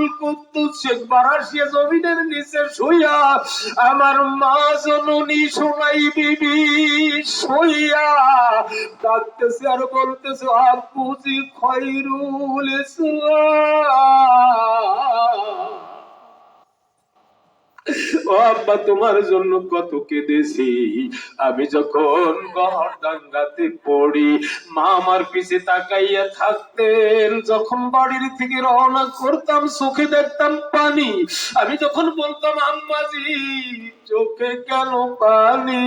আব্দুল কুদ্দুস শেখ বারাসিয়া জমিনের নিচে শুইয়া আমার মা জননী সোনাই বিবি শুইয়া ডাকতেছে আর বলতেছে, আব্বুজি খৈরুল ইসলাম। ও আব্বা, তোমার জন্য কত কেঁদেছি। আমি যখন গহর দাঙ্গাতে পড়ি, মা আমার পিছে তাকাইয়া থাকতেন। যখন বাড়ির থেকে রওনা করতাম, চোখে দেখতাম পানি। আমি যখন বলতাম, আম্মাজি, চোখে কেন পানি?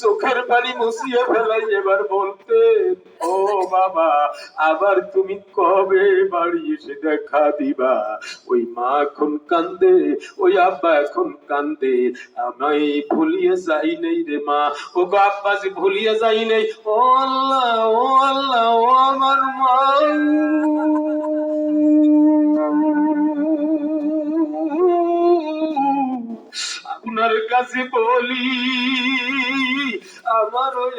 চোখের পানি মুছিয়ে ফেলাই এবার বলতেন বাবা, আবার তুমি কবে বাড়ি এসে দেখা দিবা? ওই মা এখন কান্দে, ওই আব্বা এখন কান্দে। আমি ভুলিয়ে যাই নাই রে মা। ও গো আব্বাজি ভুলিয়ে যাই নাই, ও আল্লাহ ও আল্লাহ, ও আমার মা। আপনার কাছে বলি, আমার ওই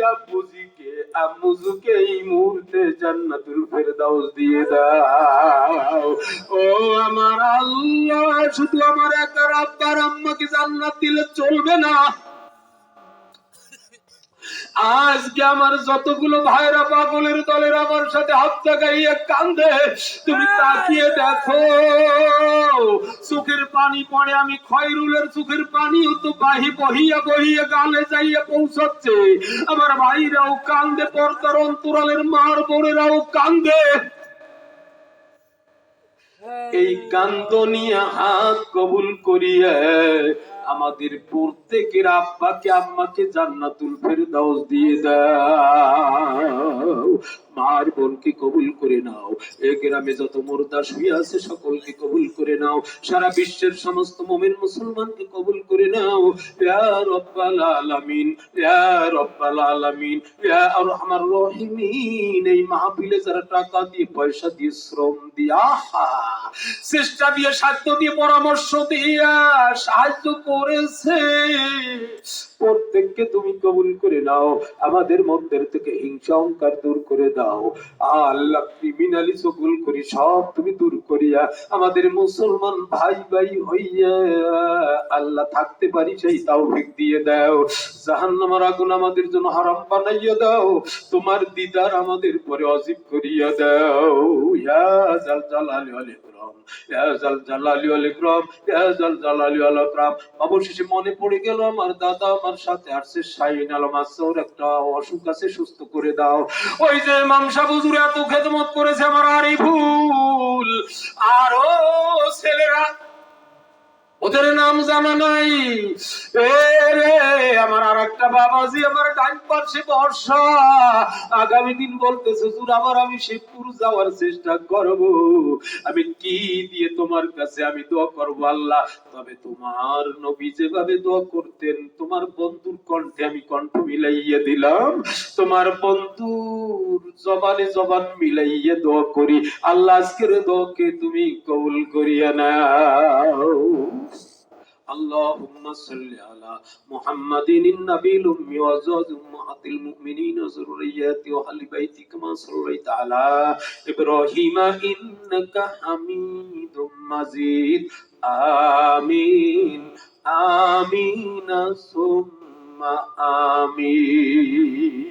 আব্বুজিকে এই মুহূর্তে জান্নাতুল ফেরদাউস দিয়ে দাও। ও আমার আল্লাহ, শুধু আমার একটা রাব্বার আম্মাকে জান্নাত দিলে চলবে না। আজকে আমার যতগুলো ভাইরা পাগলের দলের আমার সাথে হাত লাগাইয়া কান্দে তুমি তাকিয়ে দেখো চোখের পানি পড়ে আমি খয়রুলের চোখের পানি তো বাহি বহিয়া বহিয়া গালে যাইয়া পৌঁছাচ্ছে। আমার ভাইরাও কান্দে পর্দার অন্তরালের মার বোনেরাও কান্দে। এই কান্দনিয়া হাত কবুল করিয়া আমাদের প্রত্যেকের আব্বাকে আম্মাকে জান্নাতুল ফেরদাউস দিয়ে দাও মার বোনকে কবুল করে নাও। এ গ্রামে যত মুর্দা শুয়ে আছে, সকলকে কবুল করে নাও। সারা বিশ্বের সমস্ত মুমিন মুসলমানকে কবুল করে নাও। ইয়া রব্বাল আলামিন, ইয়া রব্বাল আলামিন, ইয়া আরহামার রহিমিন। এই মাহফিলে যারা টাকা দিয়ে, পয়সা দিয়ে, শ্রম দিয়ে, আহা! চেষ্টা দিয়ে সাধ্য দিয়ে, পরামর্শ দিয়া, সাহায্য করেছে। প্রত্যেককে তুমি কবুল করে নাও। আমাদের মধ্যে থেকে হিংসা, অহংকার দূর করে দাও। আল্লাহ ক্রিমিনালি সকল করি, সব তুমি দূর করিয়া আমাদের মুসলমান ভাই ভাই হইয়া আল্লাহ থাকতে পারি, সেই তাওফিক দিয়ে দাও। জাহান্নামের আগুন আমাদের জন্য হারাম বানাইয়া দাও। তোমার দিদার আমাদের পরে অজীব করিয়া দাও। ইয়া জাল জালালি ওয়াল ইয়া জাল জালালি ওয়াল ইয়া জাল জালালি ওয়াল অবশেষে মনে পড়ে গেল আমার দাদা আমার সাথে আসছে শাহিন আলম আসর একটা অসুখ আছে, সুস্থ করে দাও। ওই যে মামসা বুজুর এত খেদমত করেছে আমার আরিফুল আরও ছেলেরা ওদের নাম জানা নাই। এ রে, আমার আর একটা বাবাজি, আমার ডান পাশে বর্ষা। আগামী দিন বলতেছে, হুজুর, আবার আমি শিবপুর যাওয়ার চেষ্টা করব। আমি কি দিয়ে তোমার কাছে আমি দোয়া করব, আল্লাহ? তবে তোমার নবী যেভাবে দোয়া করতেন, তোমার বন্ধুর কণ্ঠে আমি কণ্ঠ মিলাইয়া দিলাম। তোমার বন্ধুর জবানে জবান মিলাইয়া দোয়া করি। আল্লাহ, আজকের দোয়াকে তুমি কবুল করিয়া নাও। اللهم صل على محمد النبي الأمي وأزواج أمهات المؤمنين وذرياته وأهل بيته كما صليت على إبراهيم إنك حميد مجيد آمين آمين ثم آمين